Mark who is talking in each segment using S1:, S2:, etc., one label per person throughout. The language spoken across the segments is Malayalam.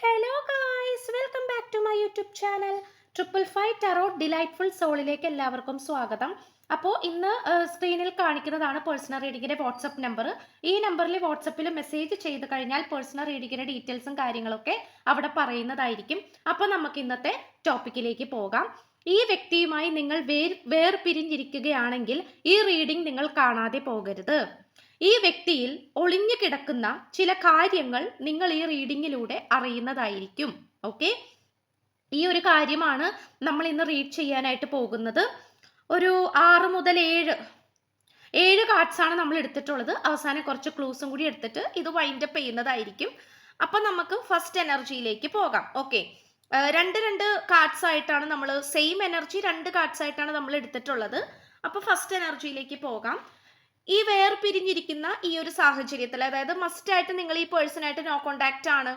S1: Hello guys welcome back to my YouTube channel triple five tarot delightful സോളിലേക്ക് എല്ലാവർക്കും സ്വാഗതം. അപ്പോൾ ഇന്ന് സ്ക്രീനിൽ കാണിക്കുന്നതാണ് പേഴ്സണൽ റീഡിങ്ങിന്റെ വാട്സപ്പ് നമ്പർ ഈ നമ്പറിൽ വാട്സപ്പിൽ മെസ്സേജ് ചെയ്ത് കഴിഞ്ഞാൽ പേഴ്സണൽ റീഡിങ്ങിന്റെ ഡീറ്റെയിൽസും കാര്യങ്ങളൊക്കെ അവിടെ പറയുന്നതായിരിക്കും. അപ്പോൾ നമുക്ക് ഇന്നത്തെ ടോപ്പിക്കിലേക്ക് പോകാം. ഈ വ്യക്തിയുമായി നിങ്ങൾ വേർ വേർപിരിഞ്ഞിരിക്കുകയാണെങ്കിൽ ഈ റീഡിംഗ് നിങ്ങൾ കാണാതെ പോകരുത്. ഈ വ്യക്തിയിൽ ഒളിഞ്ഞു കിടക്കുന്ന ചില കാര്യങ്ങൾ നിങ്ങൾ ഈ റീഡിങ്ങിലൂടെ അറിയുന്നതായിരിക്കും. ഓക്കെ ഈ ഒരു കാര്യമാണ് നമ്മൾ ഇന്ന് റീഡ് ചെയ്യാനായിട്ട് പോകുന്നത്. ഒരു ആറ് മുതൽ ഏഴ് ഏഴ് കാർഡ്സ് ആണ് നമ്മൾ എടുത്തിട്ടുള്ളത്. അവസാനം കുറച്ച് ക്ലൂസും കൂടി എടുത്തിട്ട് ഇത് വൈൻഡപ്പ് ചെയ്യുന്നതായിരിക്കും. അപ്പം നമുക്ക് ഫസ്റ്റ് എനർജിയിലേക്ക് പോകാം. ഓക്കെ രണ്ട് രണ്ട് കാർഡ്സ് ആയിട്ടാണ് നമ്മൾ സെയിം എനർജി രണ്ട് കാർഡ്സ് ആയിട്ടാണ് നമ്മൾ എടുത്തിട്ടുള്ളത്. അപ്പോൾ ഫസ്റ്റ് എനർജിയിലേക്ക് പോകാം. ഈ വേർപിരിഞ്ഞിരിക്കുന്ന ഈ ഒരു സാഹചര്യത്തിൽ അതായത് മസ്റ്റ് ആയിട്ട് നിങ്ങൾ ഈ പേഴ്സണായിട്ട് നോ കോണ്ടാക്റ്റ് ആണ്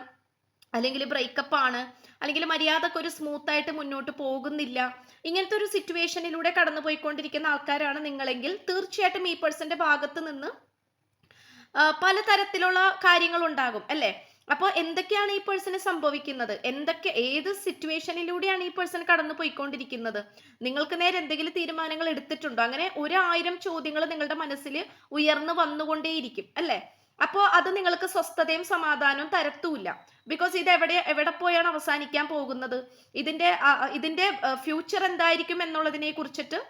S1: അല്ലെങ്കിൽ ബ്രേക്കപ്പ് ആണ് അല്ലെങ്കിൽ മര്യാദയ്ക്ക് ഒരു സ്മൂത്ത് ആയിട്ട് മുന്നോട്ട് പോകുന്നില്ല ഇങ്ങനത്തെ ഒരു സിറ്റുവേഷനിലൂടെ കടന്നു പോയിക്കൊണ്ടിരിക്കുന്ന ആൾക്കാരാണ് നിങ്ങളെങ്കിൽ തീർച്ചയായിട്ടും ഈ പേഴ്സന്റെ ഭാഗത്ത് നിന്ന് പലതരത്തിലുള്ള കാര്യങ്ങൾ ഉണ്ടാകും അല്ലേ? അപ്പോൾ എന്തൊക്കെയാണ് ഈ പേഴ്സണ് സംഭവിക്കുന്നത്? എന്തൊക്കെ ഏത് സിറ്റുവേഷനിലൂടെയാണ് ഈ പേഴ്സൺ കടന്നു പോയിക്കൊണ്ടിരിക്കുന്നത്? നിങ്ങൾക്ക് നേരെ എന്തെങ്കിലും തീരുമാനങ്ങൾ എടുത്തിട്ടുണ്ടോ? അങ്ങനെ ഒരായിരം ചോദ്യങ്ങൾ നിങ്ങളുടെ മനസ്സിൽ ഉയർന്നു വന്നുകൊണ്ടേയിരിക്കും അല്ലേ? അപ്പോൾ അത് നിങ്ങൾക്ക് സ്വസ്ഥതയും സമാധാനവും തരത്തൂല്ല ബിക്കോസ് ഇത് എവിടെ എവിടെ പോയാണ് അവസാനിക്കാൻ പോകുന്നത്? ഇതിന്റെ ഇതിന്റെ ഫ്യൂച്ചർ എന്തായിരിക്കും എന്നുള്ളതിനെ കുറിച്ചിട്ട്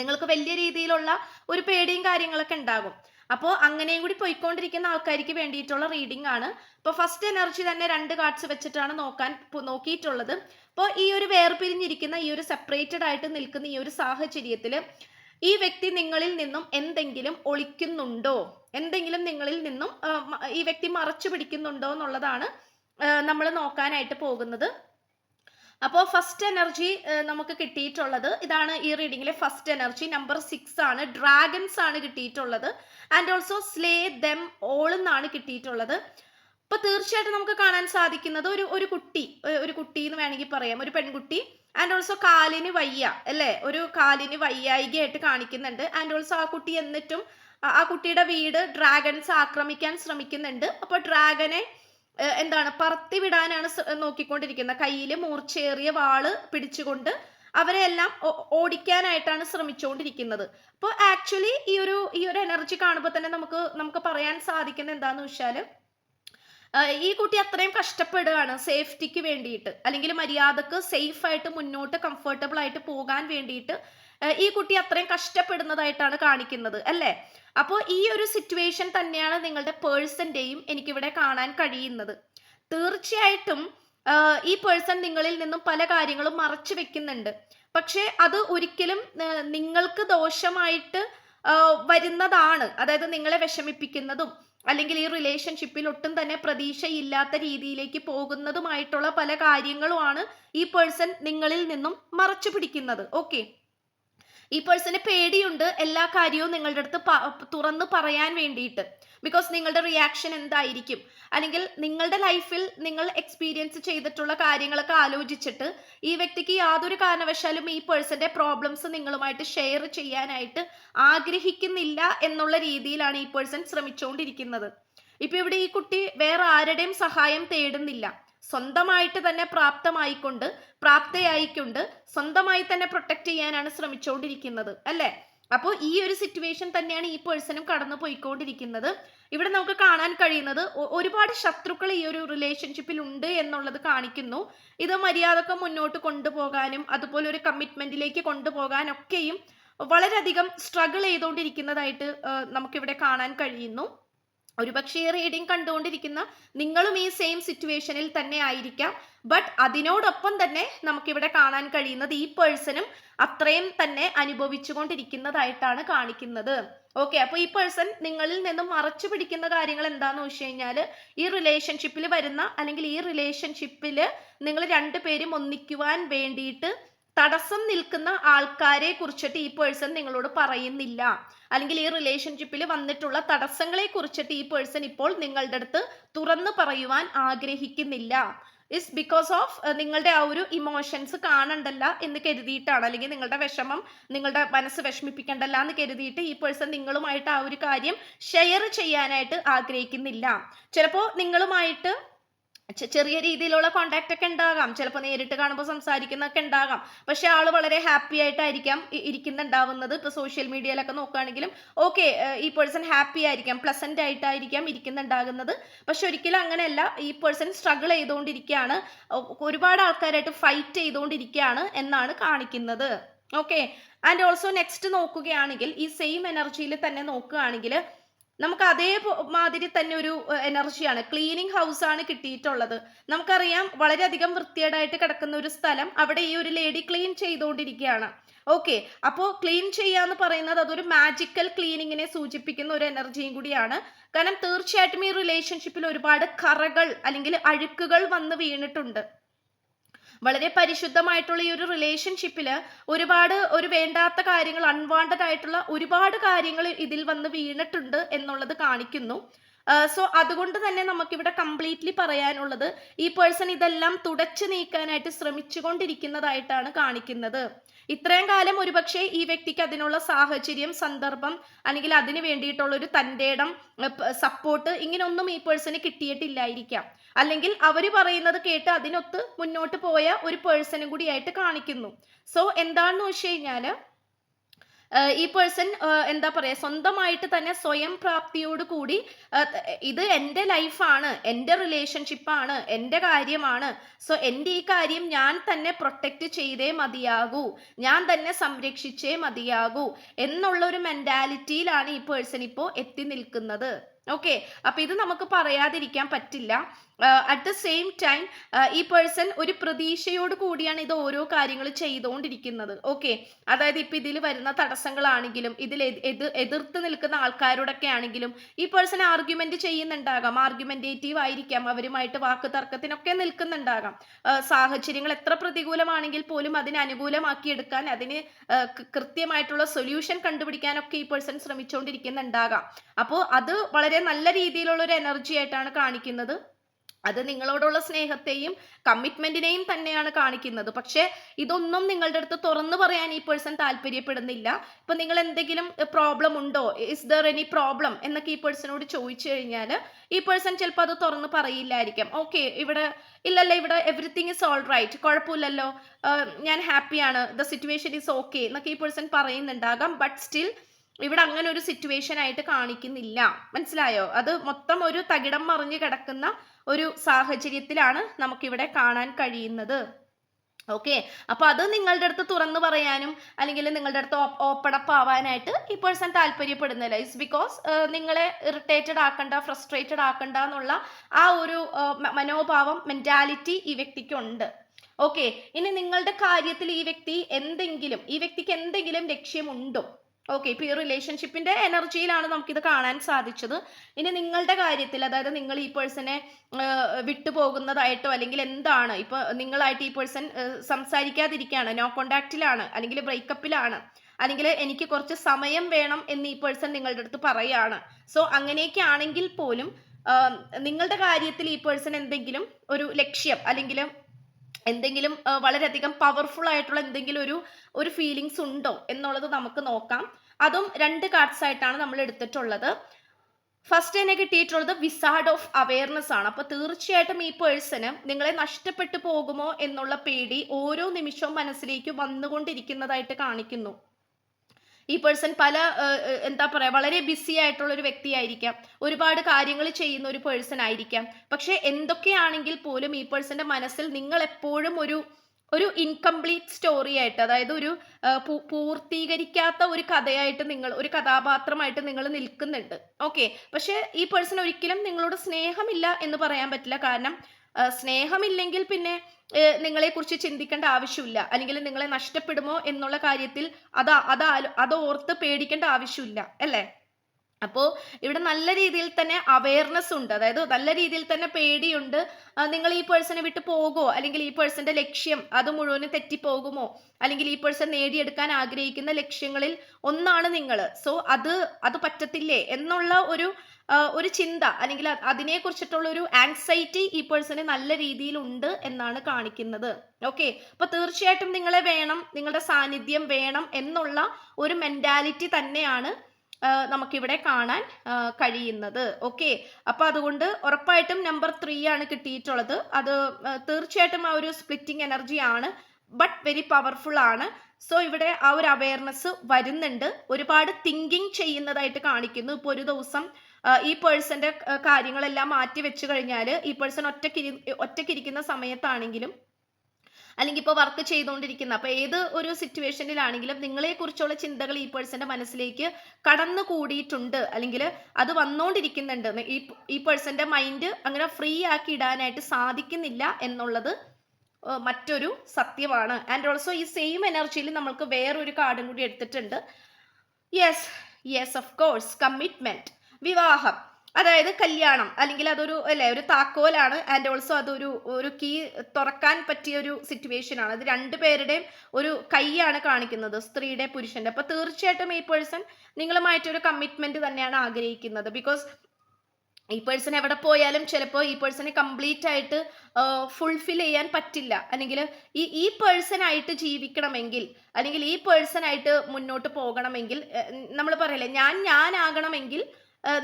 S1: നിങ്ങൾക്ക് വലിയ രീതിയിലുള്ള ഒരു പേടിയും കാര്യങ്ങളൊക്കെ ഉണ്ടാകും. അപ്പോൾ അങ്ങനെയും കൂടി പോയിക്കൊണ്ടിരിക്കുന്ന ആൾക്കാർക്ക് വേണ്ടിയിട്ടുള്ള റീഡിംഗ് ആണ്. ഇപ്പോൾ ഫസ്റ്റ് എനർജി തന്നെ രണ്ട് കാർഡ്സ് വെച്ചിട്ടാണ് നോക്കാൻ നോക്കിയിട്ടുള്ളത്. അപ്പോൾ ഈ ഒരു വേർപിരിഞ്ഞിരിക്കുന്ന ഈ ഒരു സെപ്പറേറ്റഡ് ആയിട്ട് നിൽക്കുന്ന ഈ ഒരു സാഹചര്യത്തിൽ ഈ വ്യക്തി നിങ്ങളിൽ നിന്നും എന്തെങ്കിലും ഒളിക്കുന്നുണ്ടോ? എന്തെങ്കിലും നിങ്ങളിൽ നിന്നും ഈ വ്യക്തി മറച്ചു പിടിക്കുന്നുണ്ടോ എന്നുള്ളതാണ് നമ്മൾ നോക്കാനായിട്ട് പോകുന്നത്. അപ്പോൾ ഫസ്റ്റ് എനർജി നമുക്ക് കിട്ടിയിട്ടുള്ളത് ഇതാണ് ഈ റീഡിങ്ങിലെ ഫസ്റ്റ് എനർജി നമ്പർ സിക്സ് ആണ്. ഡ്രാഗൺസ് ആണ് കിട്ടിയിട്ടുള്ളത്. And also slay them all എന്നാണ് കിട്ടിയിട്ടുള്ളത്. അപ്പോൾ തീർച്ചയായിട്ടും നമുക്ക് കാണാൻ സാധിക്കുന്നത് ഒരു ഒരു കുട്ടി ഒരു കുട്ടി എന്ന് വേണമെങ്കിൽ പറയാം. ഒരു പെൺകുട്ടി. ആൻഡ് ഓൾസോ കാലിന് വയ്യ അല്ലേ? ഒരു കാലിന് വയ്യായികയായിട്ട് കാണിക്കുന്നുണ്ട്. ആൻഡ് ഓൾസോ ആ കുട്ടി എന്നിട്ടും ആ- കുട്ടിയുടെ വീട് ഡ്രാഗൺസ് ആക്രമിക്കാൻ ശ്രമിക്കുന്നുണ്ട്. അപ്പോൾ ഡ്രാഗനെ എന്താണ് പറത്തിവിടാനാണ് നോക്കിക്കൊണ്ടിരിക്കുന്നത്. കയ്യിൽ മൂർച്ചേറിയ വാൾ പിടിച്ചുകൊണ്ട് അവരെ എല്ലാം ഓടിക്കാനായിട്ടാണ് ശ്രമിച്ചുകൊണ്ടിരിക്കുന്നത്. അപ്പോൾ ആക്ച്വലി ഈ ഒരു ഈ ഒരു എനർജി കാണുമ്പോൾ തന്നെ നമുക്ക് നമുക്ക് പറയാൻ സാധിക്കുന്ന എന്താന്ന് വെച്ചാൽ ഈ കുട്ടി അത്രയും കഷ്ടപ്പെടുകയാണ് സേഫ്റ്റിക്ക് വേണ്ടിയിട്ട്. അല്ലെങ്കിൽ മര്യാദയ്ക്ക് സേഫ് ആയിട്ട് മുന്നോട്ട് കംഫർട്ടബിൾ ആയിട്ട് പോകാൻ വേണ്ടിയിട്ട് ഈ കുട്ടി അത്രയും കഷ്ടപ്പെടുന്നതായിട്ടാണ് കാണിക്കുന്നത് അല്ലേ? അപ്പോൾ ഈ ഒരു സിറ്റുവേഷൻ തന്നെയാണ് നിങ്ങളുടെ പേഴ്സന്റെയും എനിക്കിവിടെ കാണാൻ കഴിയുന്നത്. തീർച്ചയായിട്ടും ഈ പേഴ്സൺ നിങ്ങളിൽ നിന്നും പല കാര്യങ്ങളും മറച്ചു വെക്കുന്നുണ്ട്. പക്ഷേ അത് ഒരിക്കലും നിങ്ങൾക്ക് ദോഷമായിട്ട് വരുന്നതാണ്. അതായത് നിങ്ങളെ വിഷമിപ്പിക്കുന്നതും അല്ലെങ്കിൽ ഈ റിലേഷൻഷിപ്പിൽ ഒട്ടും തന്നെ പ്രതീക്ഷയില്ലാത്ത രീതിയിലേക്ക് പോകുന്നതുമായിട്ടുള്ള പല കാര്യങ്ങളുമാണ് ഈ പേഴ്സൺ നിങ്ങളിൽ നിന്നും മറച്ചു പിടിക്കുന്നത്. ഓക്കെ ഈ പേഴ്സന് പേടിയുണ്ട് എല്ലാ കാര്യവും നിങ്ങളുടെ അടുത്ത് തുറന്നു പറയാൻ വേണ്ടിയിട്ട്. ബിക്കോസ് നിങ്ങളുടെ റിയാക്ഷൻ എന്തായിരിക്കും? അല്ലെങ്കിൽ നിങ്ങളുടെ ലൈഫിൽ നിങ്ങൾ എക്സ്പീരിയൻസ് ചെയ്തിട്ടുള്ള കാര്യങ്ങളൊക്കെ ആലോചിച്ചിട്ട് ഈ വ്യക്തിക്ക് യാതൊരു കാരണവശാലും ഈ പേഴ്സന്റെ പ്രോബ്ലംസ് നിങ്ങളുമായിട്ട് ഷെയർ ചെയ്യാനായിട്ട് ആഗ്രഹിക്കുന്നില്ല എന്നുള്ള രീതിയിലാണ് ഈ പേഴ്സൺ ശ്രമിച്ചുകൊണ്ടിരിക്കുന്നത് ഇപ്പൊ ഇവിടെ ഈ കുട്ടി വേറെ ആരുടെയും സഹായം തേടുന്നില്ല. സ്വന്തമായിട്ട് തന്നെ പ്രാപ്തമായിക്കൊണ്ട് പ്രാപ്തയായിക്കൊണ്ട് സ്വന്തമായി തന്നെ പ്രൊട്ടക്ട് ചെയ്യാനാണ് ശ്രമിച്ചുകൊണ്ടിരിക്കുന്നത് അല്ലേ? അപ്പോൾ ഈ ഒരു സിറ്റുവേഷൻ തന്നെയാണ് ഈ പേഴ്സണും കടന്നു പോയിക്കൊണ്ടിരിക്കുന്നത് ഇവിടെ നമുക്ക് കാണാൻ കഴിയുന്നത് ഒരുപാട് ശത്രുക്കൾ ഈ ഒരു റിലേഷൻഷിപ്പിൽ ഉണ്ട് എന്നുള്ളത് കാണിക്കുന്നു. ഇത് മര്യാദയ്ക്ക് മുന്നോട്ട് കൊണ്ടുപോകാനും അതുപോലെ ഒരു കമ്മിറ്റ്മെന്റിലേക്ക് കൊണ്ടുപോകാനൊക്കെയും വളരെയധികം സ്ട്രഗിൾ ചെയ്തുകൊണ്ടിരിക്കുന്നതായിട്ട് നമുക്കിവിടെ കാണാൻ കഴിയുന്നു. ഒരുപക്ഷെ റീഡിംഗ് കണ്ടുകൊണ്ടിരിക്കുന്ന നിങ്ങളും ഈ സെയിം സിറ്റുവേഷനിൽ തന്നെ ആയിരിക്കാം. ബട്ട് അതിനോടൊപ്പം തന്നെ നമുക്കിവിടെ കാണാൻ കഴിയുന്നത് ഈ പേഴ്സണും അത്രയും തന്നെ അനുഭവിച്ചുകൊണ്ടിരിക്കുന്നതായിട്ടാണ് കാണിക്കുന്നത്. ഓക്കെ അപ്പോൾ ഈ പേഴ്സൺ നിങ്ങളിൽ നിന്നും മറച്ചു പിടിക്കുന്ന കാര്യങ്ങൾ എന്താന്ന് വെച്ച് കഴിഞ്ഞാൽ ഈ റിലേഷൻഷിപ്പിൽ വരുന്ന അല്ലെങ്കിൽ ഈ റിലേഷൻഷിപ്പിൽ നിങ്ങൾ രണ്ടുപേരും ഒന്നിക്കുവാൻ വേണ്ടിയിട്ട് തടസ്സം നിൽക്കുന്ന ആൾക്കാരെ കുറിച്ചിട്ട് ഈ പേഴ്സൺ നിങ്ങളോട് പറയുന്നില്ല. അല്ലെങ്കിൽ ഈ റിലേഷൻഷിപ്പിൽ വന്നിട്ടുള്ള തടസ്സങ്ങളെ കുറിച്ചിട്ട് ഈ പേഴ്സൺ ഇപ്പോൾ നിങ്ങളുടെ അടുത്ത് തുറന്നു പറയുവാൻ ആഗ്രഹിക്കുന്നില്ല. ഇസ് ബിക്കോസ് ഓഫ് നിങ്ങളുടെ ആ ഒരു ഇമോഷൻസ് കാണണ്ടല്ല എന്ന് കരുതിയിട്ടാണ്. അല്ലെങ്കിൽ നിങ്ങളുടെ വിഷമം നിങ്ങളുടെ മനസ്സ് വിഷമിപ്പിക്കണ്ടല്ല എന്ന് കരുതിയിട്ട് ഈ പേഴ്സൺ നിങ്ങളുമായിട്ട് ആ ഒരു കാര്യം ഷെയർ ചെയ്യാനായിട്ട് ആഗ്രഹിക്കുന്നില്ല. ചിലപ്പോൾ നിങ്ങളുമായിട്ട് ചെറിയ രീതിയിലുള്ള കോണ്ടാക്ട് ഒക്കെ ഉണ്ടാകാം. ചിലപ്പോൾ നേരിട്ട് കാണുമ്പോൾ സംസാരിക്കുന്നൊക്കെ ഉണ്ടാകാം. പക്ഷെ ആൾ വളരെ ഹാപ്പി ആയിട്ടായിരിക്കാം ഇരിക്കുന്നുണ്ടാവുന്നത്. ഇപ്പൊ സോഷ്യൽ മീഡിയയിലൊക്കെ നോക്കുകയാണെങ്കിലും ഓക്കെ ഈ പേഴ്സൺ ഹാപ്പി ആയിരിക്കാം പ്ലസന്റ് ആയിട്ടായിരിക്കാം ഇരിക്കുന്നുണ്ടാകുന്നത്. പക്ഷെ ഒരിക്കലും അങ്ങനെയല്ല. ഈ പേഴ്സൺ സ്ട്രഗിൾ ചെയ്തുകൊണ്ടിരിക്കുകയാണ്. ഒരുപാട് ആൾക്കാരായിട്ട് ഫൈറ്റ് ചെയ്തുകൊണ്ടിരിക്കുകയാണ് എന്നാണ് കാണിക്കുന്നത്. ഓക്കെ ആൻഡ് ഓൾസോ നെക്സ്റ്റ് നോക്കുകയാണെങ്കിൽ ഈ സെയിം എനർജിയിൽ തന്നെ നോക്കുകയാണെങ്കിൽ നമുക്ക് അതേ മാതിരി തന്നെ ഒരു എനർജിയാണ് ക്ലീനിങ് ഹൗസ് ആണ് കിട്ടിയിട്ടുള്ളത്. നമുക്കറിയാം വളരെയധികം വൃത്തികേടായിട്ട് കിടക്കുന്ന ഒരു സ്ഥലം അവിടെ ഈ ഒരു ലേഡി ക്ലീൻ ചെയ്തുകൊണ്ടിരിക്കുകയാണ്. ഓക്കെ അപ്പോൾ ക്ലീൻ ചെയ്യാന്ന് പറയുന്നത് അതൊരു മാജിക്കൽ ക്ലീനിങ്ങിനെ സൂചിപ്പിക്കുന്ന ഒരു എനർജിയും കൂടിയാണ്. കാരണം തീർച്ചയായിട്ടും ഈ റിലേഷൻഷിപ്പിൽ ഒരുപാട് കറകൾ അല്ലെങ്കിൽ അഴുക്കുകൾ വന്ന് വീണിട്ടുണ്ട്. വളരെ പരിശുദ്ധമായിട്ടുള്ള ഈ ഒരു റിലേഷൻഷിപ്പിൽ ഒരുപാട് ഒരു വേണ്ടാത്ത കാര്യങ്ങൾ അൺവാണ്ടഡ് ആയിട്ടുള്ള ഒരുപാട് കാര്യങ്ങൾ ഇതിൽ വന്ന് വീണിട്ടുണ്ട് എന്നുള്ളത് കാണിക്കുന്നു. സോ അതുകൊണ്ട് തന്നെ നമുക്കിവിടെ കംപ്ലീറ്റ്ലി പറയാനുള്ളത് ഈ പേഴ്സൺ ഇതെല്ലാം തുടച്ചു നീക്കാനായിട്ട് ശ്രമിച്ചുകൊണ്ടിരിക്കുന്നതായിട്ടാണ് കാണിക്കുന്നത്. ഇത്രയും കാലം ഒരുപക്ഷെ ഈ വ്യക്തിക്ക് അതിനുള്ള സാഹചര്യം സന്ദർഭം അല്ലെങ്കിൽ അതിന് വേണ്ടിയിട്ടുള്ള ഒരു തന്റെ ഇടം സപ്പോർട്ട് ഇങ്ങനെയൊന്നും ഈ പേഴ്സണ് കിട്ടിയിട്ടില്ലായിരിക്കാം. അല്ലെങ്കിൽ അവർ പറയുന്നത് കേട്ട് അതിനൊത്ത് മുന്നോട്ട് പോയ ഒരു പേഴ്സണും കൂടിയായിട്ട് കാണിക്കുന്നു. സോ എന്താണെന്ന് വെച്ച് കഴിഞ്ഞാൽ ഈ പേഴ്സൺ എന്താ പറയുക സ്വന്തമായിട്ട് തന്നെ സ്വയം പ്രാപ്തിയോട് കൂടി ഇത് എന്റെ ലൈഫാണ് എന്റെ റിലേഷൻഷിപ്പാണ് എന്റെ കാര്യമാണ്. സോ എന്റെ ഈ കാര്യം ഞാൻ തന്നെ പ്രൊട്ടക്റ്റ് ചെയ്തേ മതിയാകൂ ഞാൻ തന്നെ സംരക്ഷിച്ചേ മതിയാകൂ എന്നുള്ള ഒരു മെന്റാലിറ്റിയിലാണ് ഈ പേഴ്സൺ ഇപ്പോൾ എത്തി നിൽക്കുന്നത്. ഓക്കെ അപ്പൊ ഇത് നമുക്ക് പറയാതിരിക്കാൻ പറ്റില്ല. അറ്റ് ദ സെയിം ടൈം ഈ പേഴ്സൺ ഒരു പ്രതീക്ഷയോട് കൂടിയാണ് ഇത് ഓരോ കാര്യങ്ങൾ ചെയ്തുകൊണ്ടിരിക്കുന്നത്. ഓക്കെ അതായത് ഇപ്പം ഇതിൽ വരുന്ന തടസ്സങ്ങളാണെങ്കിലും ഇതിൽ എതി- എതി- എതിർത്ത് നിൽക്കുന്ന ആൾക്കാരോടൊക്കെ ആണെങ്കിലും ഈ പേഴ്സൺ ആർഗ്യുമെന്റ് ചെയ്യുന്നുണ്ടാകാം. ആർഗ്യുമെന്റേറ്റീവ് ആയിരിക്കാം. അവരുമായിട്ട് വാക്ക് തർക്കത്തിനൊക്കെ നിൽക്കുന്നുണ്ടാകാം. സാഹചര്യങ്ങൾ എത്ര പ്രതികൂലമാണെങ്കിൽ പോലും അതിനെ അനുകൂലമാക്കി എടുക്കാൻ അതിന് കൃത്യമായിട്ടുള്ള സൊല്യൂഷൻ കണ്ടുപിടിക്കാനൊക്കെ ഈ പേഴ്സൺ ശ്രമിച്ചുകൊണ്ടിരിക്കുന്നുണ്ടാകാം അപ്പോൾ അത് വളരെ നല്ല രീതിയിലുള്ള ഒരു എനർജി ആയിട്ടാണ് കാണിക്കുന്നത്. അത് നിങ്ങളോടുള്ള സ്നേഹത്തെയും കമ്മിറ്റ്മെന്റിനെയും തന്നെയാണ് കാണിക്കുന്നത്. പക്ഷേ ഇതൊന്നും നിങ്ങളുടെ അടുത്ത് തുറന്നു പറയാൻ ഈ പേഴ്സൺ താല്പര്യപ്പെടുന്നില്ല. ഇപ്പൊ നിങ്ങൾ എന്തെങ്കിലും പ്രോബ്ലം ഉണ്ടോ? ഇസ് ദർ എനി പ്രോബ്ലം എന്നൊക്കെ ഈ പേഴ്സണോട് ചോദിച്ചു കഴിഞ്ഞാൽ ഈ പേഴ്സൺ ചിലപ്പോൾ അത് തുറന്ന് പറയില്ലായിരിക്കാം. ഓക്കെ ഇവിടെ ഇല്ലല്ലോ ഇവിടെ എവറിത്തിങ് ഇസ് ഓൾ റൈറ്റ് കുഴപ്പമില്ലല്ലോ. ഞാൻ ഹാപ്പിയാണ് ദ സിറ്റുവേഷൻ ഇസ് ഓക്കെ എന്നൊക്കെ ഈ പേഴ്സൺ പറയുന്നുണ്ടാകാം. ബട്ട് സ്റ്റിൽ ഇവിടെ അങ്ങനെ ഒരു സിറ്റുവേഷൻ ആയിട്ട് കാണിക്കുന്നില്ല. മനസ്സിലായോ? അത് മൊത്തം ഒരു തകിടം മറിഞ്ഞ് കിടക്കുന്ന ഒരു സാഹചര്യത്തിലാണ് നമുക്കിവിടെ കാണാൻ കഴിയുന്നത്. ഓക്കെ അപ്പൊ അത് നിങ്ങളുടെ അടുത്ത് തുറന്നു പറയാനും അല്ലെങ്കിൽ നിങ്ങളുടെ അടുത്ത് ഓപ്പൺ അപ്പ് ആവാനായിട്ട് ഈ പേഴ്സൺ താല്പര്യപ്പെടുന്നില്ല. ഇറ്റ്സ് ബിക്കോസ് നിങ്ങളെ ഇറിറ്റേറ്റഡ് ആക്കണ്ട ഫ്രസ്ട്രേറ്റഡ് ആക്കണ്ട എന്നുള്ള ആ ഒരു മനോഭാവം മെന്റാലിറ്റി ഈ വ്യക്തിക്കുണ്ട്. ഓക്കെ ഇനി നിങ്ങളുടെ കാര്യത്തിൽ ഈ വ്യക്തി എന്തെങ്കിലും ഈ വ്യക്തിക്ക് എന്തെങ്കിലും ലക്ഷ്യമുണ്ടോ? ഓക്കെ ഇപ്പൊ ഈ റിലേഷൻഷിപ്പിന്റെ എനർജിയിലാണ് നമുക്കിത് കാണാൻ സാധിച്ചത്. ഇനി നിങ്ങളുടെ കാര്യത്തിൽ അതായത് നിങ്ങൾ ഈ പേഴ്സണെ വിട്ടുപോകുന്നതായിട്ടോ അല്ലെങ്കിൽ എന്താണ്? ഇപ്പൊ നിങ്ങളായിട്ട് ഈ പേഴ്സൺ സംസാരിക്കാതിരിക്കുകയാണ്. നോ കോണ്ടാക്റ്റിലാണ് അല്ലെങ്കിൽ ബ്രേക്കപ്പിലാണ് അല്ലെങ്കിൽ എനിക്ക് കുറച്ച് സമയം വേണം എന്ന് ഈ പേഴ്സൺ നിങ്ങളുടെ അടുത്ത് പറയാണ്. സോ അങ്ങനെയൊക്കെ ആണെങ്കിൽ പോലും നിങ്ങളുടെ കാര്യത്തിൽ ഈ പേഴ്സൺ എന്തെങ്കിലും ഒരു ലക്ഷ്യം അല്ലെങ്കിൽ എന്തെങ്കിലും വളരെയധികം പവർഫുൾ ആയിട്ടുള്ള എന്തെങ്കിലും ഒരു ഒരു ഫീലിങ്സ് ഉണ്ടോ എന്നുള്ളത് നമുക്ക് നോക്കാം. അതും രണ്ട് കാർഡ്സ് ആയിട്ടാണ് നമ്മൾ എടുത്തിട്ടുള്ളത്. ഫസ്റ്റ് തന്നെ കിട്ടിയിട്ടുള്ളത് വിസാർഡ് ഓഫ് അവയർനെസ് ആണ്. അപ്പൊ തീർച്ചയായിട്ടും ഈ പേഴ്സണ് നിങ്ങളെ നഷ്ടപ്പെട്ടു പോകുമോ എന്നുള്ള പേടി ഓരോ നിമിഷവും മനസ്സിലേക്ക് വന്നുകൊണ്ടിരിക്കുന്നതായിട്ട് കാണിക്കുന്നു. ഈ പേഴ്സൺ പല എന്താ പറയാ വളരെ ബിസി ആയിട്ടുള്ള ഒരു വ്യക്തിയായിരിക്കാം. ഒരുപാട് കാര്യങ്ങൾ ചെയ്യുന്ന ഒരു പേഴ്സൺ ആയിരിക്കാം. പക്ഷെ എന്തൊക്കെയാണെങ്കിൽ പോലും ഈ പേഴ്സന്റെ മനസ്സിൽ നിങ്ങൾ എപ്പോഴും ഒരു ഒരു ഇൻകംപ്ലീറ്റ് സ്റ്റോറി ആയിട്ട് അതായത് ഒരു പൂർത്തീകരിക്കാത്ത ഒരു കഥയായിട്ട് നിങ്ങൾ ഒരു കഥാപാത്രമായിട്ട് നിങ്ങൾ നിൽക്കുന്നുണ്ട്. ഓക്കെ പക്ഷെ ഈ പേഴ്സൺ ഒരിക്കലും നിങ്ങളോട് സ്നേഹമില്ല എന്ന് പറയാൻ പറ്റില്ല. കാരണം സ്നേഹമില്ലെങ്കിൽ പിന്നെ നിങ്ങളെക്കുറിച്ച് ചിന്തിക്കേണ്ട ആവശ്യമില്ല. അല്ലെങ്കിൽ നിങ്ങളെ നഷ്ടപ്പെടുമോ എന്നുള്ള കാര്യത്തിൽ അത് അത് അത് ഓർത്ത് പേടിക്കേണ്ട ആവശ്യമില്ല. അല്ലേ? അപ്പോൾ ഇവിടെ നല്ല രീതിയിൽ തന്നെ അവയർനെസ് ഉണ്ട്. അതായത് നല്ല രീതിയിൽ തന്നെ പേടിയുണ്ട്. നിങ്ങൾ ഈ പേഴ്സണെ വിട്ട് പോകുമോ അല്ലെങ്കിൽ ഈ പേഴ്സന്റെ ലക്ഷ്യം അത് മുഴുവനും തെറ്റിപ്പോകുമോ? അല്ലെങ്കിൽ ഈ പേഴ്സൺ നേടിയെടുക്കാൻ ആഗ്രഹിക്കുന്ന ലക്ഷ്യങ്ങളിൽ ഒന്നാണ് നിങ്ങൾ. സോ അത് അത് പറ്റത്തില്ലേ? എന്നുള്ള ഒരു ഒരു ചിന്ത അല്ലെങ്കിൽ അത് അതിനെ കുറിച്ചിട്ടുള്ള ഒരു ആങ്സൈറ്റി ഈ പേഴ്സണ് നല്ല രീതിയിൽ ഉണ്ട് എന്നാണ് കാണിക്കുന്നത്. ഓക്കെ അപ്പൊ തീർച്ചയായിട്ടും നിങ്ങളെ വേണം നിങ്ങളുടെ സാന്നിധ്യം വേണം എന്നുള്ള ഒരു മെന്റാലിറ്റി തന്നെയാണ് നമുക്കിവിടെ കാണാൻ കഴിയുന്നത്. ഓക്കെ അപ്പോൾ അതുകൊണ്ട് ഉറപ്പായിട്ടും നമ്പർ ത്രീ ആണ് കിട്ടിയിട്ടുള്ളത്. അത് തീർച്ചയായിട്ടും ആ ഒരു സ്പ്ലിറ്റിംഗ് എനർജി ആണ് ബട്ട് വെരി പവർഫുൾ ആണ്. സോ ഇവിടെ ആ ഒരു അവയർനെസ് വരുന്നുണ്ട്. ഒരുപാട് തിങ്കിങ് ചെയ്യുന്നതായിട്ട് കാണിക്കുന്നു. ഇപ്പോൾ ഒരു ദിവസം ഈ പേഴ്സന്റെ കാര്യങ്ങളെല്ലാം മാറ്റി വെച്ച് കഴിഞ്ഞാൽ ഈ പേഴ്സൺ ഒറ്റക്കിരി ഒറ്റക്കിരിക്കുന്ന സമയത്താണെങ്കിലും അല്ലെങ്കിൽ ഇപ്പോൾ വർക്ക് ചെയ്തുകൊണ്ടിരിക്കുന്ന അപ്പോൾ ഏത് ഒരു സിറ്റുവേഷനിലാണെങ്കിലും നിങ്ങളെക്കുറിച്ചുള്ള ചിന്തകൾ ഈ പേഴ്സന്റെ മനസ്സിലേക്ക് കടന്നു കൂടിയിട്ടുണ്ട്. അല്ലെങ്കിൽ അത് വന്നുകൊണ്ടിരിക്കുന്നുണ്ട് ഈ ഈ പേഴ്സന്റെ മൈൻഡ് അങ്ങനെ ഫ്രീ ആക്കി ഇടാനായിട്ട് സാധിക്കുന്നില്ല എന്നുള്ളത് മറ്റൊരു സത്യമാണ്. ആൻഡ് ഓൾസോ ഈ സെയിം എനർജിയിൽ നമ്മൾക്ക് വേറൊരു കാർഡും കൂടി എടുത്തിട്ടുണ്ട്. Yes yes of course commitment വിവാഹം. അതായത് കല്യാണം. അല്ലെങ്കിൽ അതൊരു അല്ലെ ഒരു താക്കോലാണ് ആൻഡ് ഓൾസോ അതൊരു ഒരു കീ തുറക്കാൻ പറ്റിയ ഒരു സിറ്റുവേഷൻ ആണ് അത് രണ്ടുപേരുടെയും ഒരു കൈയാണ് കാണിക്കുന്നത് സ്ത്രീയുടെ പുരുഷന്റെ. അപ്പൊ തീർച്ചയായിട്ടും ഈ പേഴ്സൺ നിങ്ങളുമായിട്ടൊരു കമ്മിറ്റ്മെന്റ് തന്നെയാണ് ആഗ്രഹിക്കുന്നത്. ബിക്കോസ് ഈ പേഴ്സൺ എവിടെ പോയാലും ചിലപ്പോൾ ഈ പേഴ്സണെ കംപ്ലീറ്റ് ആയിട്ട് ഫുൾഫിൽ ചെയ്യാൻ പറ്റില്ല. അല്ലെങ്കിൽ ഈ ഈ പേഴ്സണായിട്ട് ജീവിക്കണമെങ്കിൽ അല്ലെങ്കിൽ ഈ പേഴ്സണായിട്ട് മുന്നോട്ട് പോകണമെങ്കിൽ നമ്മൾ പറയല്ലേ ഞാൻ ഞാനാകണമെങ്കിൽ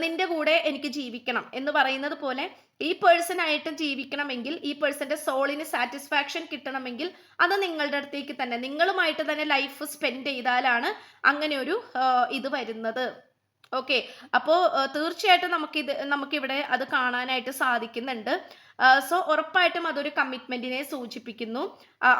S1: നിന്റെ കൂടെ എനിക്ക് ജീവിക്കണം എന്ന് പറയുന്നത് പോലെ ഈ പേഴ്സൺ ആയിട്ട് ജീവിക്കണമെങ്കിൽ ഈ പേഴ്സന്റെ സോളിന് സാറ്റിസ്ഫാക്ഷൻ കിട്ടണമെങ്കിൽ അത് നിങ്ങളുടെ അടുത്തേക്ക് തന്നെ നിങ്ങളുമായിട്ട് തന്നെ ലൈഫ് സ്പെൻഡ് ചെയ്താലാണ് അങ്ങനെ ഒരു ഇത് വരുന്നത്. ഓക്കെ അപ്പോൾ തീർച്ചയായിട്ടും നമുക്കിത് നമുക്കിവിടെ അത് കാണാനായിട്ട് സാധിക്കുന്നുണ്ട്. സോ ഉറപ്പായിട്ടും അതൊരു കമ്മിറ്റ്മെന്റിനെ സൂചിപ്പിക്കുന്നു.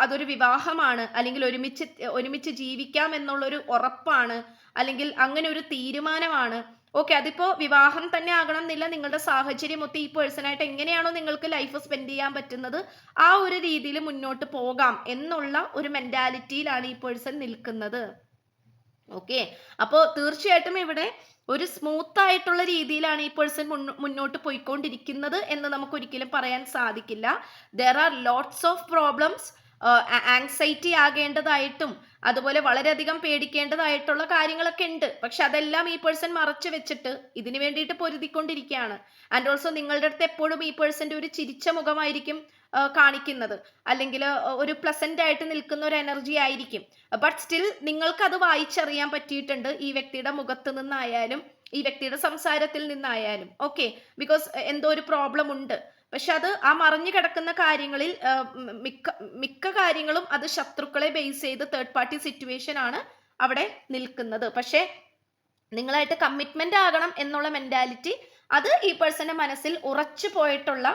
S1: അതൊരു വിവാഹമാണ്. അല്ലെങ്കിൽ ഒരുമിച്ച് ഒരുമിച്ച് ജീവിക്കാം എന്നുള്ളൊരു ഉറപ്പാണ്. അല്ലെങ്കിൽ അങ്ങനെ ഒരു തീരുമാനമാണ്. ഓക്കെ അതിപ്പോ വിവാഹം തന്നെ ആകണം എന്നില്ല നിങ്ങളുടെ സാഹചര്യം ഒത്തി ഈ പേഴ്സണായിട്ട് എങ്ങനെയാണോ നിങ്ങൾക്ക് ലൈഫ് സ്പെൻഡ് ചെയ്യാൻ പറ്റുന്നത് ആ ഒരു രീതിയിൽ മുന്നോട്ട് പോകാം എന്നുള്ള ഒരു മെന്റാലിറ്റിയിലാണ് ഈ പേഴ്സൺ നിൽക്കുന്നത്. ഓക്കെ അപ്പോ തീർച്ചയായിട്ടും ഇവിടെ ഒരു സ്മൂത്ത് ആയിട്ടുള്ള രീതിയിലാണ് ഈ പേഴ്സൺ മുന്നോട്ട് പോയിക്കൊണ്ടിരിക്കുന്നത് എന്ന് നമുക്ക് ഒരിക്കലും പറയാൻ സാധിക്കില്ല. There are lots of problems anxiety ആകേണ്ടതായിട്ടും അതുപോലെ വളരെയധികം പേടിക്കേണ്ടതായിട്ടുള്ള കാര്യങ്ങളൊക്കെ ഉണ്ട്. പക്ഷെ അതെല്ലാം ഈ പേഴ്സൺ മറച്ചു വെച്ചിട്ട് ഇതിനു വേണ്ടിയിട്ട് പൊരുതിക്കൊണ്ടിരിക്കുകയാണ്. ആൻഡ് ഓൾസോ നിങ്ങളുടെ അടുത്ത് എപ്പോഴും ഈ പേഴ്സന്റെ ഒരു ചിരിച്ച മുഖമായിരിക്കും കാണിക്കുന്നത്. അല്ലെങ്കിൽ ഒരു പ്ലസന്റ് ആയിട്ട് നിൽക്കുന്ന ഒരു എനർജി ആയിരിക്കും. ബട്ട് സ്റ്റിൽ നിങ്ങൾക്ക് അത് വായിച്ചറിയാൻ പറ്റിയിട്ടുണ്ട് ഈ വ്യക്തിയുടെ മുഖത്ത് നിന്നായാലും ഈ വ്യക്തിയുടെ സംസാരത്തിൽ നിന്നായാലും. ഓക്കെ ബിക്കോസ് എന്തോ ഒരു പ്രോബ്ലം ഉണ്ട്. പക്ഷെ അത് ആ മറിഞ്ഞു കിടക്കുന്ന കാര്യങ്ങളിൽ മിക്ക മിക്ക കാര്യങ്ങളും അത് ശത്രുക്കളെ ബേസ് ചെയ്ത് തേർഡ് പാർട്ടി സിറ്റുവേഷൻ ആണ് അവിടെ നിൽക്കുന്നത്. പക്ഷേ നിങ്ങളായിട്ട് കമ്മിറ്റ്മെന്റ് ആകണം എന്നുള്ള മെന്റാലിറ്റി അത് ഈ പേഴ്സന്റെ മനസ്സിൽ ഉറച്ചു പോയിട്ടുള്ള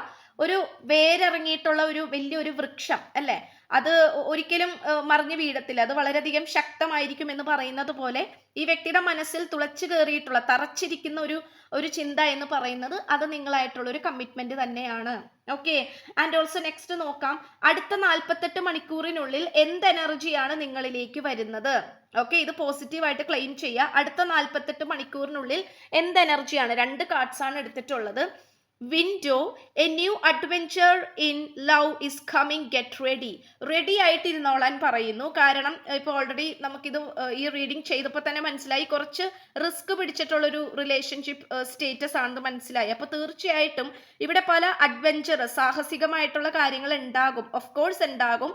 S1: ഒരു വേരിറങ്ങിയിട്ടുള്ള ഒരു വലിയൊരു വൃക്ഷം അല്ലേ? അത് ഒരിക്കലും മറിഞ്ഞു വീഴത്തില്ല. അത് വളരെയധികം ശക്തമായിരിക്കും എന്ന് പറയുന്നത് പോലെ ഈ വ്യക്തിയുടെ മനസ്സിൽ തുളച്ചു കയറിയിട്ടുള്ള തറച്ചിരിക്കുന്ന ഒരു ഒരു ചിന്ത എന്ന് പറയുന്നത് അത് നിങ്ങളായിട്ടുള്ള ഒരു കമ്മിറ്റ്മെന്റ് തന്നെയാണ്. ഓക്കെ ആൻഡ് ഓൾസോ നെക്സ്റ്റ് നോക്കാം. അടുത്ത നാൽപ്പത്തെട്ട് മണിക്കൂറിനുള്ളിൽ എന്ത് എനർജിയാണ് നിങ്ങളിലേക്ക് വരുന്നത്? ഓക്കെ ഇത് പോസിറ്റീവായിട്ട് ക്ലെയിം ചെയ്യുക. അടുത്ത നാൽപ്പത്തെട്ട് മണിക്കൂറിനുള്ളിൽ എന്ത് എനർജിയാണ് രണ്ട് കാർഡ്സ് ആണ് എടുത്തിട്ടുള്ളത്. Window a new adventure in love is coming get ready ready ആയിട്ടിരുന്നോളാൻ പറയുന്നു. കാരണം ഇപ്പോൾ ഓൾറെഡി നമുക്കിത് ഈ റീഡിങ് ചെയ്തപ്പോൾ തന്നെ മനസ്സിലായി. കുറച്ച് റിസ്ക് പിടിച്ചിട്ടുള്ളൊരു റിലേഷൻഷിപ്പ് സ്റ്റേറ്റസ് ആണെന്ന് മനസ്സിലായി. അപ്പോൾ തീർച്ചയായിട്ടും ഇവിടെ പല അഡ്വഞ്ചർ സാഹസികമായിട്ടുള്ള കാര്യങ്ങൾ ഉണ്ടാകും. ഓഫ് കോഴ്സ് ഉണ്ടാകും.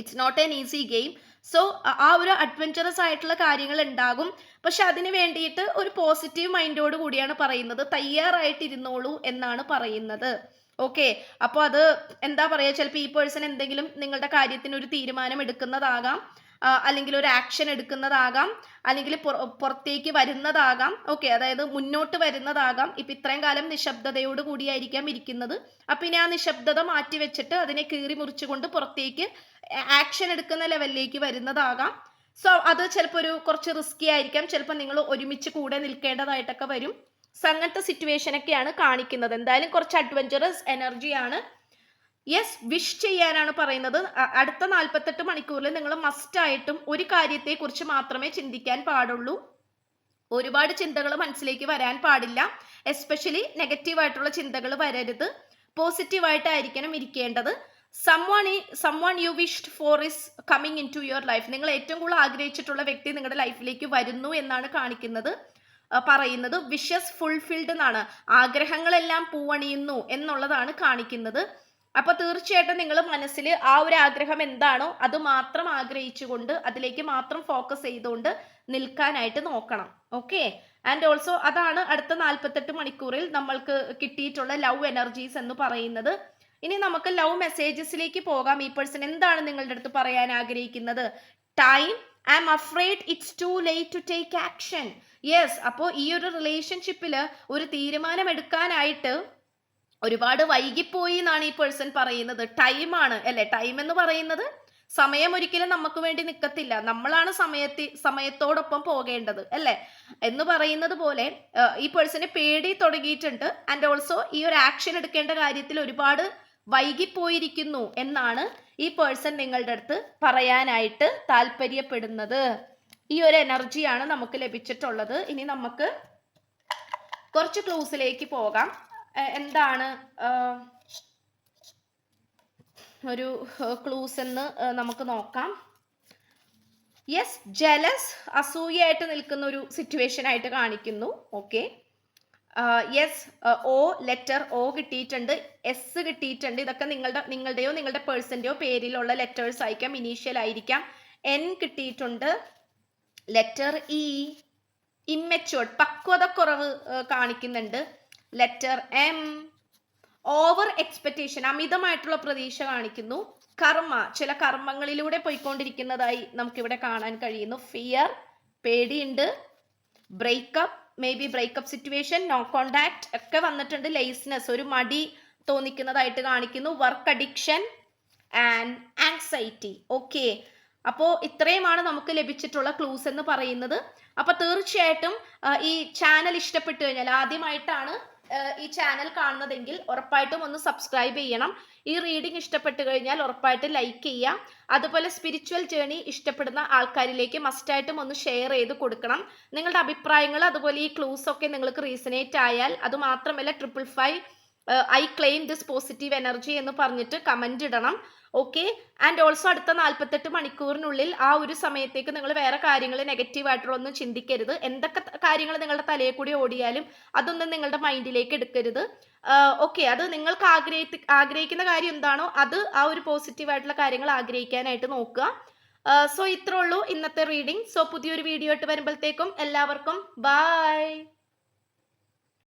S1: It's not an easy game so ആ ഒരു അഡ്വഞ്ചറസ് ആയിട്ടുള്ള കാര്യങ്ങൾ ഉണ്ടാകും. പക്ഷെ അതിന് വേണ്ടിയിട്ട് ഒരു പോസിറ്റീവ് മൈൻഡോട് കൂടിയാണ് പറയുന്നത്. തയ്യാറായിട്ടിരുന്നോളൂ എന്നാണ് പറയുന്നത്. ഓക്കെ അപ്പോൾ അത് എന്താ പറയുക? ചിലപ്പോൾ ഈ പേഴ്സൺ എന്തെങ്കിലും നിങ്ങളുടെ കാര്യത്തിന് ഒരു തീരുമാനം എടുക്കുന്നതാകാം. അല്ലെങ്കിൽ ഒരു ആക്ഷൻ എടുക്കുന്നതാകാം അല്ലെങ്കിൽ പുറത്തേക്ക് വരുന്നതാകാം. ഓക്കെ അതായത് മുന്നോട്ട് വരുന്നതാകാം. ഇപ്പം ഇത്രയും കാലം നിശബ്ദതയോട് കൂടിയായിരിക്കാം ഇരിക്കുന്നത്. അപ്പം ഇനി ആ നിശബ്ദത മാറ്റി വെച്ചിട്ട് അതിനെ കീറി മുറിച്ചുകൊണ്ട് പുറത്തേക്ക് ആക്ഷൻ എടുക്കുന്ന ലെവലിലേക്ക് വരുന്നതാകാം. സോ അത് ചിലപ്പോൾ ഒരു കുറച്ച് റിസ്കി ആയിരിക്കാം. ചിലപ്പോൾ നിങ്ങൾ ഒരുമിച്ച് കൂടെ നിൽക്കേണ്ടതായിട്ടൊക്കെ വരും. സോ അങ്ങനത്തെ സിറ്റുവേഷൻ ഒക്കെയാണ് കാണിക്കുന്നത്. എന്തായാലും കുറച്ച് അഡ്വഞ്ചറസ് എനർജിയാണ് യെസ് വിഷ് ചെയ്യാനാണ് പറയുന്നത്. അടുത്ത നാൽപ്പത്തെട്ട് മണിക്കൂറിൽ നിങ്ങൾ മസ്റ്റായിട്ടും ഒരു കാര്യത്തെക്കുറിച്ച് മാത്രമേ ചിന്തിക്കാൻ പാടുള്ളൂ. ഒരുപാട് ചിന്തകൾ മനസ്സിലേക്ക് വരാൻ പാടില്ല. എസ്പെഷ്യലി നെഗറ്റീവായിട്ടുള്ള ചിന്തകൾ വരരുത്. പോസിറ്റീവായിട്ടായിരിക്കണം ഇരിക്കേണ്ടത്. Someone someone you wished for is coming into your life നിങ്ങൾ ഏറ്റവും കൂടുതൽ ആഗ്രഹിച്ചിട്ടുള്ള വ്യക്തി നിങ്ങളുടെ ലൈഫിലേക്ക് വരുന്നു എന്നാണ് കാണിക്കുന്നത് പറയുന്നത്. വിഷസ് ഫുൾഫിൽഡ് എന്നാണ്. ആഗ്രഹങ്ങളെല്ലാം പൂവണിയുന്നു എന്നുള്ളതാണ് കാണിക്കുന്നത്. അപ്പൊ തീർച്ചയായിട്ടും നിങ്ങൾ മനസ്സിൽ ആ ഒരു ആഗ്രഹം എന്താണോ അത് മാത്രം ആഗ്രഹിച്ചുകൊണ്ട് അതിലേക്ക് മാത്രം ഫോക്കസ് ചെയ്തുകൊണ്ട് നിൽക്കാനായിട്ട് നോക്കണം. ഓക്കെ ആൻഡ് ഓൾസോ അതാണ് അടുത്ത നാൽപ്പത്തെട്ട് മണിക്കൂറിൽ നമ്മൾക്ക് കിട്ടിയിട്ടുള്ള ലവ് എനർജീസ് എന്ന് പറയുന്നത്. ഇനി നമുക്ക് ലവ് മെസ്സേജസിലേക്ക് പോകാം. ഈ പേഴ്സൺ എന്താണ് നിങ്ങളുടെ അടുത്ത് പറയാൻ ആഗ്രഹിക്കുന്നത്? Time I'm afraid it's too late to take action yes അപ്പോൾ ഈ ഒരു റിലേഷൻഷിപ്പിൽ ഒരു തീരുമാനം എടുക്കാനായിട്ട് ഒരുപാട് വൈകിപ്പോയി എന്നാണ് ഈ പേഴ്സൺ പറയുന്നത്. ടൈമാണ് അല്ലെ? ടൈം എന്ന് പറയുന്നത് സമയം ഒരിക്കലും നമുക്ക് വേണ്ടി നിൽക്കത്തില്ല നമ്മളാണ് സമയത്തി സമയത്തോടൊപ്പം പോകേണ്ടത് അല്ലെ? എന്ന് പറയുന്നത് പോലെ ഈ പേഴ്സണ് പേടി തുടങ്ങിയിട്ടുണ്ട്. ആൻഡ് ഓൾസോ ഈ ഒരു ആക്ഷൻ എടുക്കേണ്ട കാര്യത്തിൽ ഒരുപാട് വൈകിപ്പോയിരിക്കുന്നു എന്നാണ് ഈ പേഴ്സൺ നിങ്ങളുടെ അടുത്ത് പറയാനായിട്ട് താല്പര്യപ്പെടുന്നത്. ഈ ഒരു എനർജിയാണ് നമുക്ക് ലഭിച്ചിട്ടുള്ളത്. ഇനി നമുക്ക് കുറച്ച് ക്ലൂസിലേക്ക് പോകാം. എന്താണ് ഒരു ക്ലൂസ് എന്ന് നമുക്ക് നോക്കാം. യെസ് ജലസ് അസൂയയായിട്ട് നിൽക്കുന്ന ഒരു സിറ്റുവേഷൻ ആയിട്ട് കാണിക്കുന്നു. ഓക്കെ യെസ് ഓ ലെറ്റർ ഓ കിട്ടിയിട്ടുണ്ട്. എസ് കിട്ടിയിട്ടുണ്ട്. ഇതൊക്കെ നിങ്ങളുടെ നിങ്ങളുടെയോ നിങ്ങളുടെ പേഴ്സന്റെയോ പേരിലുള്ള ലെറ്റേഴ്സ് ആയിരിക്കാം ഇനീഷ്യൽ ആയിരിക്കാം. എൻ കിട്ടിയിട്ടുണ്ട്. ലെറ്റർ ഇ ഇമ്മച്ചുവർഡ് പക്വതക്കുറവ് കാണിക്കുന്നുണ്ട്. ലെറ്റർ എം ഓവർ എക്സ്പെക്റ്റേഷൻ അമിതമായിട്ടുള്ള പ്രതീക്ഷ കാണിക്കുന്നു. കർമ്മ ചില കർമ്മങ്ങളിലൂടെ പോയിക്കൊണ്ടിരിക്കുന്നതായി നമുക്കിവിടെ കാണാൻ കഴിയുന്നു. ഫിയർ പേടിയുണ്ട്. Breakup maybe breakup situation no contact ഒക്കെ വന്നിട്ടുണ്ട്. ലേസ്നെസ് ഒരു മടി തോന്നിക്കുന്നതായിട്ട് കാണിക്കുന്നു. Work addiction and anxiety okay അപ്പോൾ ഇത്രയുമാണ് നമുക്ക് ലഭിച്ചിട്ടുള്ള ക്ലൂസ് എന്ന് പറയുന്നത്. അപ്പോൾ തീർച്ചയായിട്ടും ഈ ചാനൽ ഇഷ്ടപ്പെട്ടു കഴിഞ്ഞാൽ ആദ്യമായിട്ടാണ് ഈ ചാനൽ കാണുന്നതെങ്കിൽ ഉറപ്പായിട്ടും ഒന്ന് സബ്സ്ക്രൈബ് ചെയ്യണം. ഈ റീഡിംഗ് ഇഷ്ടപ്പെട്ടു കഴിഞ്ഞാൽ ഉറപ്പായിട്ടും ലൈക്ക് ചെയ്യാം. അതുപോലെ സ്പിരിച്വൽ ജേണി ഇഷ്ടപ്പെടുന്ന ആൾക്കാരിലേക്ക് മസ്റ്റായിട്ടും ഒന്ന് ഷെയർ ചെയ്ത് കൊടുക്കണം. നിങ്ങളുടെ അഭിപ്രായങ്ങൾ അതുപോലെ ഈ ക്ലൂസ് ഒക്കെ നിങ്ങൾക്ക് റീസനേറ്റ് ആയാൽ അത് മാത്രമല്ല triple five I claim this positive energy എന്ന് പറഞ്ഞിട്ട് കമന്റ് ഇടണം. ഓക്കെ ആൻഡ് ഓൾസോ അടുത്ത നാൽപ്പത്തെട്ട് മണിക്കൂറിനുള്ളിൽ ആ ഒരു സമയത്തേക്ക് നിങ്ങൾ വേറെ കാര്യങ്ങൾ നെഗറ്റീവ് ആയിട്ടുള്ള ഒന്നും ചിന്തിക്കരുത്. എന്തൊക്കെ കാര്യങ്ങൾ നിങ്ങളുടെ തലയിൽ കൂടി ഓടിയാലും അതൊന്നും നിങ്ങളുടെ മൈൻഡിലേക്ക് എടുക്കരുത്. ഓക്കെ അത് നിങ്ങൾക്ക് ആഗ്രഹി ആഗ്രഹിക്കുന്ന കാര്യം എന്താണോ അത് ആ ഒരു പോസിറ്റീവ് ആയിട്ടുള്ള കാര്യങ്ങൾ ആഗ്രഹിക്കാനായിട്ട് നോക്കുക. സോ ഇത്രേ ഉള്ളൂ ഇന്നത്തെ റീഡിംഗ് സോ പുതിയൊരു വീഡിയോ ആയിട്ട് വരുമ്പോഴത്തേക്കും എല്ലാവർക്കും ബൈ